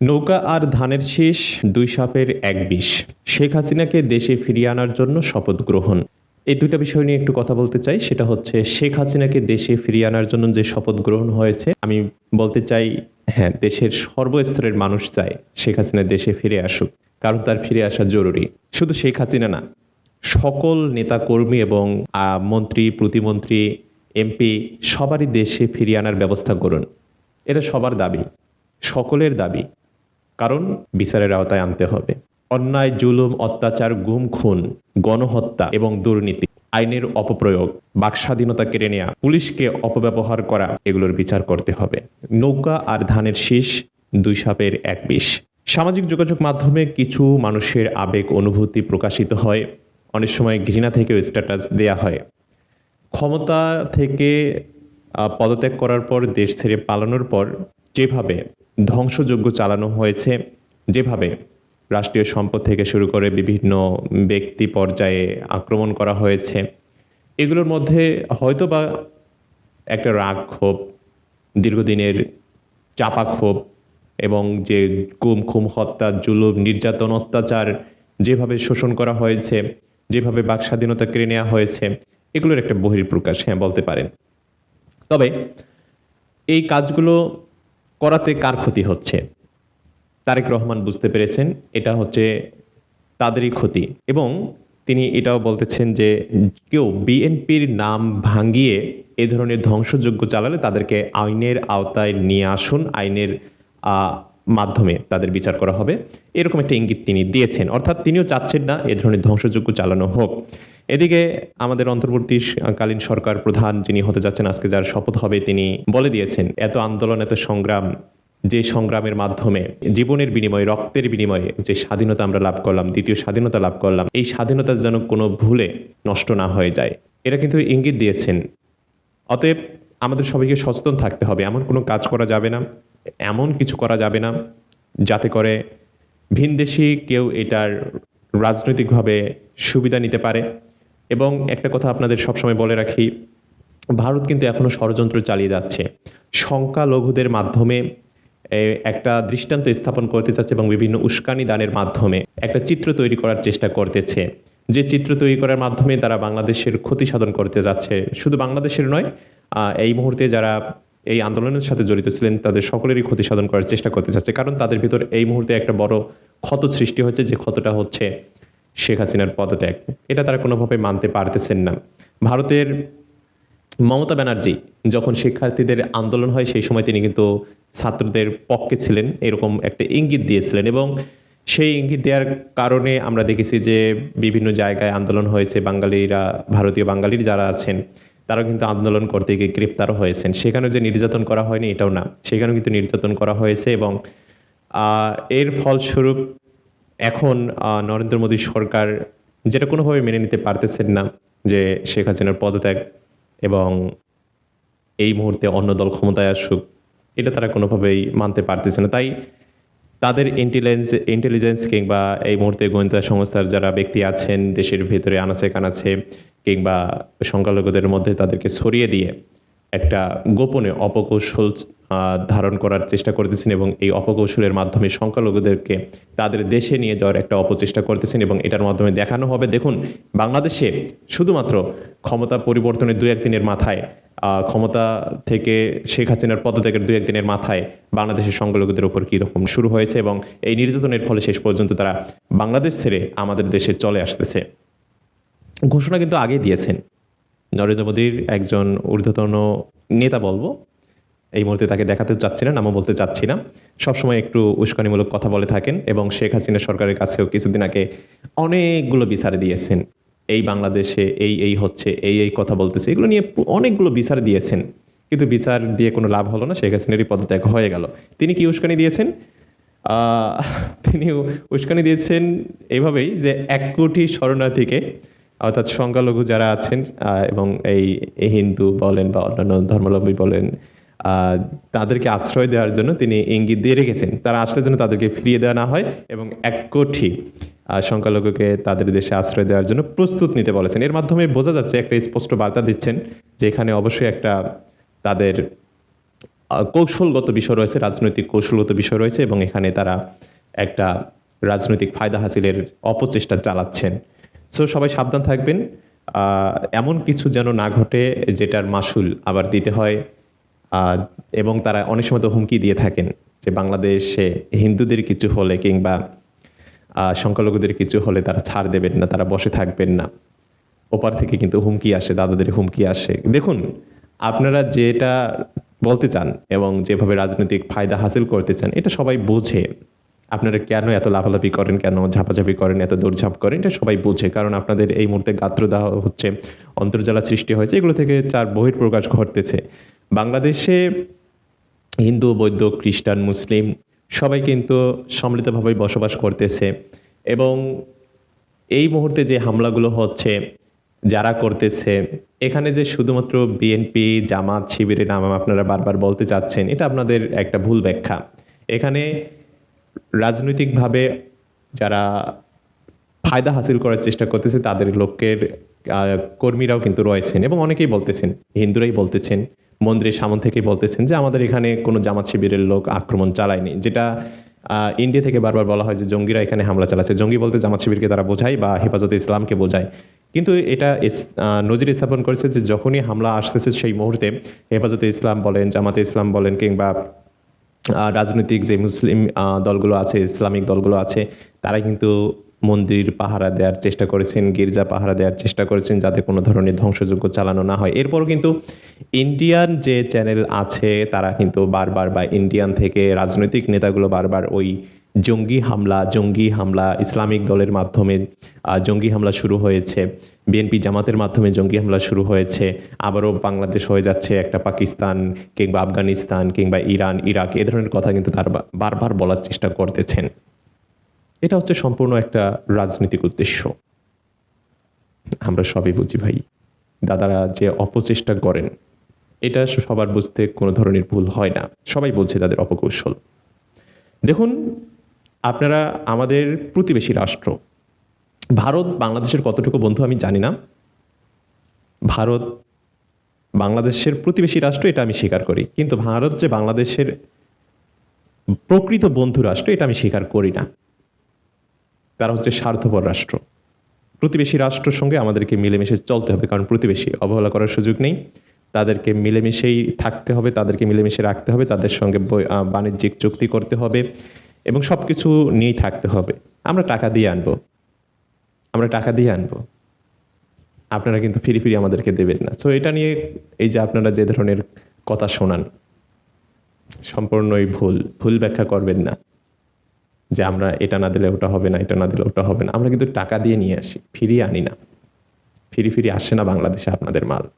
নৌকা আর ধানের শীষ, দুই সাপের এক বিষ। শেখ হাসিনাকে দেশে ফিরিয়ে আনার জন্য শপথ গ্রহণ। এই দুইটা বিষয় নিয়ে একটু কথা বলতে চাই। সেটা হচ্ছে, শেখ হাসিনাকে দেশে ফিরিয়ে আনার জন্য যে শপথ গ্রহণ হয়েছে, আমি বলতে চাই হ্যাঁ দেশের সর্বস্তরের মানুষ চায় শেখ হাসিনা দেশে ফিরে আসুক, কারণ তার ফিরে আসা জরুরি। শুধু শেখ হাসিনা না, সকল নেতাকর্মী এবং মন্ত্রী, প্রতিমন্ত্রী, এমপি সবারই দেশে ফিরিয়ে আনার ব্যবস্থা করুন। এটা সবার দাবি, সকলের দাবি। কারণ বিচারের আওতায় আনতে হবে। অন্যায়, জুলুম, অত্যাচার, গুম, খুন, গণহত্যা এবং দুর্নীতি, আইনের অপপ্রয়োগ বাক স্বাধীনতা কেড়ে নেওয়া পুলিশকে অপব্যবহার করা, এগুলোর বিচার করতে হবে। নৌকা আর ধানের শীষ, দুই সাপের এক বিষ। সামাজিক যোগাযোগ মাধ্যমে কিছু মানুষের আবেগ, অনুভূতি প্রকাশিত হয়। অনেক সময় ঘৃণা থেকেও স্ট্যাটাস দেয়া হয়। ক্ষমতা থেকে পদত্যাগ করার পর, দেশ ছেড়ে পালানোর পর যেভাবে ধ্বংসযজ্ঞ চালানো হয়েছে, যেভাবে রাষ্ট্রীয় সম্পদ থেকে শুরু করে বিভিন্ন ব্যক্তি পর্যায়ে আক্রমণ করা হয়েছে, এগুলোর মধ্যে হয়তো বা একটা রাগ ক্ষোভ দীর্ঘদিনের চাপা ক্ষোভ এবং যে গুম, খুম, হত্যা, জুলুম, নির্যাতন, অত্যাচার যেভাবে শোষণ করা হয়েছে, যেভাবে বাক স্বাধীনতা কেড়ে নেওয়া হয়েছে, এগুলোর একটা বহির্প্রকাশ হ্যাঁ বলতে পারেন। তবে এই কাজগুলো করাতে কার ক্ষতি হচ্ছে? তারেক রহমান বুঝতে পেরেছেন, এটা হচ্ছে তাদেরই ক্ষতি। এবং তিনি এটাও বলতেছেন যে কেউ বিএনপির নাম ভাঙ্গিয়ে এ ধরনের ধ্বংসযজ্ঞ চালালে তাদেরকে আইনের আওতায় নিয়ে আসুন, আইনের মাধ্যমে তাদের বিচার করা হবে। এরকম একটা ইঙ্গিত তিনি দিয়েছেন। অর্থাৎ তিনিও চাচ্ছেন না এ ধরনের ধ্বংসযজ্ঞ চালানো হোক। এদিকে আমাদের অন্তর্বর্তীকালীন সরকার প্রধান যিনি হতে যাচ্ছেন, আজকে যার শপথ হবে, তিনি বলে দিয়েছেন, এত আন্দোলন, এত সংগ্রাম, যে সংগ্রামের মাধ্যমে জীবনের বিনিময়ে, রক্তের বিনিময়ে যে স্বাধীনতা আমরা লাভ করলাম, দ্বিতীয় স্বাধীনতা লাভ করলাম, এই স্বাধীনতা যেন কোনো ভুলে নষ্ট না হয়ে যায়। এরা কিন্তু ইঙ্গিত দিয়েছেন। অতএব আমাদের সবাইকে সচেতন থাকতে হবে, এমন কোনো কাজ করা যাবে না, এমন কিছু করা যাবে না, যাতে করে ভিনদেশি কেউ এটার রাজনৈতিকভাবে সুবিধা নিতে পারে। এবং একটা কথা আপনাদের সবসময় বলে রাখি, ভারত কিন্তু এখনও ষড়যন্ত্র চালিয়ে যাচ্ছে। সংখ্যালঘুদের মাধ্যমে একটা দৃষ্টান্ত স্থাপন করতে চাচ্ছে এবং বিভিন্ন উস্কানি দানের মাধ্যমে একটা চিত্র তৈরি করার চেষ্টা করতেছে। যে চিত্র তৈরি করার মাধ্যমে তারা বাংলাদেশের ক্ষতি সাধন করতে যাচ্ছে। শুধু বাংলাদেশের নয় এই মুহূর্তে যারা এই আন্দোলনের সাথে জড়িত ছিলেন, তাদের সকলেরই ক্ষতি সাধন করার চেষ্টা করতে চাচ্ছে। কারণ তাদের ভিতর এই মুহূর্তে একটা বড় ক্ষত সৃষ্টি হচ্ছে, যে ক্ষতটা হচ্ছে শেখ হাসিনার পদত্যাগ। এটা তারা কোনোভাবে মানতে পারতেছেন না। ভারতের মমতা ব্যানার্জি যখন শিক্ষার্থীদের আন্দোলন হয়, সেই সময় তিনি কিন্তু ছাত্রদের পক্ষে ছিলেন, এরকম একটা ইঙ্গিত দিয়েছিলেন এবং সেই ইঙ্গিত দেওয়ার কারণে আমরা দেখেছি যে বিভিন্ন জায়গায় আন্দোলন হয়েছে, বাঙালিরা, ভারতীয় বাঙালির যারা আছেন তারা কিন্তু আন্দোলন করতে গিয়ে গ্রেপ্তারও হয়েছেন। সেখানেও যে নির্যাতন করা হয়নি এটাও না। সেখানেও কিন্তু নির্যাতন করা হয়েছে এবং এর ফলস্বরূপ এখন নরেন্দ্র মোদী সরকার যেটা কোনোভাবে মেনে নিতে পারতেছেন না যে শেখ হাসিনার পদত্যাগ এবং এই মুহূর্তে অন্য দল ক্ষমতায় আসুক, এটা তারা কোনোভাবেই মানতে পারতেছে না। তাই তাদের ইন্টেলিজেন্স ইন্টেলিজেন্স কিংবা এই মুহূর্তে গোয়েন্দা সংস্থার যারা ব্যক্তি আছেন, দেশের ভেতরে আনাচে কানাচে কিংবা সংখ্যালঘুদের মধ্যে তাদেরকে সরিয়ে দিয়ে একটা গোপনে অপকৌশল ধারণ করার চেষ্টা করতেছেন এবং এই অপকৌশলের মাধ্যমে সংখ্যালঘুদেরকে তাদের দেশে নিয়ে যাওয়ার একটা অপচেষ্টা করতেছেন এবং এটার মাধ্যমে দেখানো হবে। দেখুন, বাংলাদেশে শুধুমাত্র ক্ষমতা পরিবর্তনের দু একদিনের মাথায় ক্ষমতা থেকে শেখ হাসিনার পদত্যাগের দু একদিনের মাথায় বাংলাদেশের সংখ্যালঘুদের উপর কী রকম শুরু হয়েছে এবং এই নির্যাতনের ফলে শেষ পর্যন্ত তারা বাংলাদেশ ছেড়ে আমাদের দেশে চলে আসতেছে। ঘোষণা কিন্তু আগে দিয়েছেন। নরেন্দ্র মোদীর একজন ঊর্ধ্বতন নেতা বলব। এই মুহূর্তে তাকে দেখাতে চাচ্ছি না, নামও বলতে চাচ্ছি না। সবসময় একটু উস্কানিমূলক কথা বলে থাকেন এবং শেখ হাসিনা সরকারের কাছেও কিছুদিন আগে অনেকগুলো বিচার দিয়েছেন। এই বাংলাদেশে এই এই হচ্ছে, এই এই কথা বলতেছে। এগুলো নিয়ে অনেকগুলো বিচার দিয়েছেন। কিন্তু বিচার দিয়ে কোনো লাভ হলো না, শেখ হাসিনারই পদত্যাগ হয়ে গেল। তিনি কি উস্কানি দিয়েছেন? তিনি উস্কানি দিয়েছেন এভাবেই যে এক কোটি শরণার্থীকে অর্থাৎ সংখ্যালঘু যারা আছেন এবং এই হিন্দু বলেন বা অন্যান্য ধর্মাবলম্বী বলেন তাদেরকে আশ্রয় দেওয়ার জন্য তিনি ইঙ্গিত দিয়ে রেখেছেন। তারা আসলে যেন তাদেরকে ফিরিয়ে দেওয়া না হয় এবং এক কোটি সংখ্যালঘুকে তাদের দেশে আশ্রয় দেওয়ার জন্য প্রস্তুত নিতে বলেছেন। এর মাধ্যমে বোঝা যাচ্ছে, একটা স্পষ্ট বার্তা দিচ্ছেন যে এখানে অবশ্যই একটা তাদের কৌশলগত বিষয় রয়েছে, রাজনৈতিক কৌশলগত বিষয় রয়েছে এবং এখানে তারা একটা রাজনৈতিক ফায়দা হাসিলের অপচেষ্টা চালাচ্ছেন। সো সবাই সাবধান থাকবেন। এমন কিছু যেন না ঘটে, যেটার মাসুল আবার দিতে হয়। এবং তারা অনেক সময় তো হুমকি দিয়ে থাকেন যে বাংলাদেশে হিন্দুদের কিছু হলে কিংবা সংখ্যালঘুদের কিছু হলে তারা ছাড় দেবেন না, তারা বসে থাকবেন না। ওপার থেকে কিন্তু হুমকি আসে, দাদাদের হুমকি আসে। দেখুন, আপনারা যেটা বলতে চান এবং যেভাবে রাজনৈতিক ফায়দা হাসিল করতে চান, এটা সবাই বোঝে। আপনারা কেন এত লাফালাফি করেন? কেন ঝাপাঝাপি করেন? এত দৌড়ঝাঁপ করেন? এটা সবাই বোঝে, কারণ আপনাদের এই মুহূর্তে গাত্র দেওয়া হচ্ছে, অন্তর্জালা সৃষ্টি হয়েছে। এগুলো থেকে চার বহির্প্রকাশ ঘটতেছে। বাংলাদেশে হিন্দু, বৌদ্ধ, খ্রিস্টান, মুসলিম সবাই কিন্তু সম্মিলিতভাবে বসবাস করতেছে এবং এই মুহূর্তে যে হামলাগুলো হচ্ছে, যারা করতেছে, এখানে যে শুধুমাত্র বিএনপি জামাত, শিবিরের নাম আপনারা বারবার বলতে চাচ্ছেন, এটা আপনাদের একটা ভুল ব্যাখ্যা। এখানে রাজনৈতিকভাবে যারা ফায়দা হাসিল করার চেষ্টা করতেছে, তাদের লোকের কর্মীরাও কিন্তু রয়েছেন এবং অনেকেই বলতেছেন, হিন্দুরাই বলতেছেন, মন্দিরের সামন থেকেই বলতেছেন যে আমাদের এখানে কোনো জামাত শিবিরের লোক আক্রমণ চালায়নি। যেটা ইন্ডিয়া থেকে বারবার বলা হয় যে জঙ্গিরা এখানে হামলা চালাচ্ছে। জঙ্গি বলতে জামাত শিবিরকে তারা বোঝায় বা হেফাজতে ইসলামকে বোঝায়। কিন্তু এটা নজির স্থাপন করেছে যে যখনই হামলা আসতেছে সেই মুহূর্তে হেফাজতে ইসলাম বলেন, জামাতে ইসলাম বলেন কিংবা রাজনৈতিক যে মুসলিম দলগুলো আছে, ইসলামিক দলগুলো আছে তারা কিন্তু মন্দির পাহারা দেওয়ার চেষ্টা করেছেন, গির্জা পাহারা দেওয়ার চেষ্টা করেছেন যাতে কোনো ধরনের ধ্বংসযোগ্য চালানো না হয়। এরপরও কিন্তু ইন্ডিয়ান যে চ্যানেল আছে, তারা কিন্তু বারবার বা ইন্ডিয়ান থেকে রাজনৈতিক নেতাগুলো বারবার ওই জঙ্গি হামলা জঙ্গি হামলা ইসলামিক দলের মাধ্যমে জঙ্গি হামলা শুরু হয়েছে। বিএনপি জামাতের মাধ্যমে জঙ্গি হামলা শুরু হয়েছে। আবারও বাংলাদেশ হয়ে যাচ্ছে একটা পাকিস্তান কিংবা আফগানিস্তান কিংবা ইরান, ইরাক, এ ধরনের কথা কিন্তু তার বারবার বলার চেষ্টা করতেছেন। এটা হচ্ছে সম্পূর্ণ একটা রাজনৈতিক উদ্দেশ্য। আমরা সবই বুঝি ভাই। দাদারা যে অপচেষ্টা করেন, এটা সবার বুঝতে কোনো ধরনের ভুল হয় না। সবাই বলছে তাদের অপকৌশল। দেখুন আপনারা আমাদের প্রতিবেশী রাষ্ট্র। ভারত বাংলাদেশের কতটুকু বন্ধু আমি জানি না। ভারত বাংলাদেশের প্রতিবেশী রাষ্ট্র এটা আমি স্বীকার করি। কিন্তু ভারত যে বাংলাদেশের প্রকৃত বন্ধু রাষ্ট্র এটা আমি স্বীকার করি না। তারা হচ্ছে স্বার্থপর রাষ্ট্র। প্রতিবেশী রাষ্ট্রের সঙ্গে আমাদেরকে মিলেমিশে চলতে হবে, কারণ প্রতিবেশী অবহেলা করার সুযোগ নেই। তাদেরকে মিলেমিশেই থাকতে হবে, তাদেরকে মিলেমিশে রাখতে হবে, তাদের সঙ্গে বাণিজ্যিক চুক্তি করতে হবে। এবং সব কিছু নিয়েই থাকতে হবে। আমরা টাকা দিয়ে আনব। আমরা টাকা দিয়ে আনব। আপনারা কিন্তু ফিরি ফিরি আমাদেরকে দেবেন না। সো এটা নিয়ে এই যে আপনারা যে ধরনের কথা শোনান, সম্পূর্ণই ভুল। ভুল ব্যাখ্যা করবেন না। যে আমরা এটা না দিলে ওটা হবে না, এটা না দিলে ওটা হবে না। আমরা কিন্তু টাকা দিয়ে নিয়ে আসি। ফিরিয়ে আনি না। ফিরি ফিরি আসে না বাংলাদেশে আপনাদের মাল।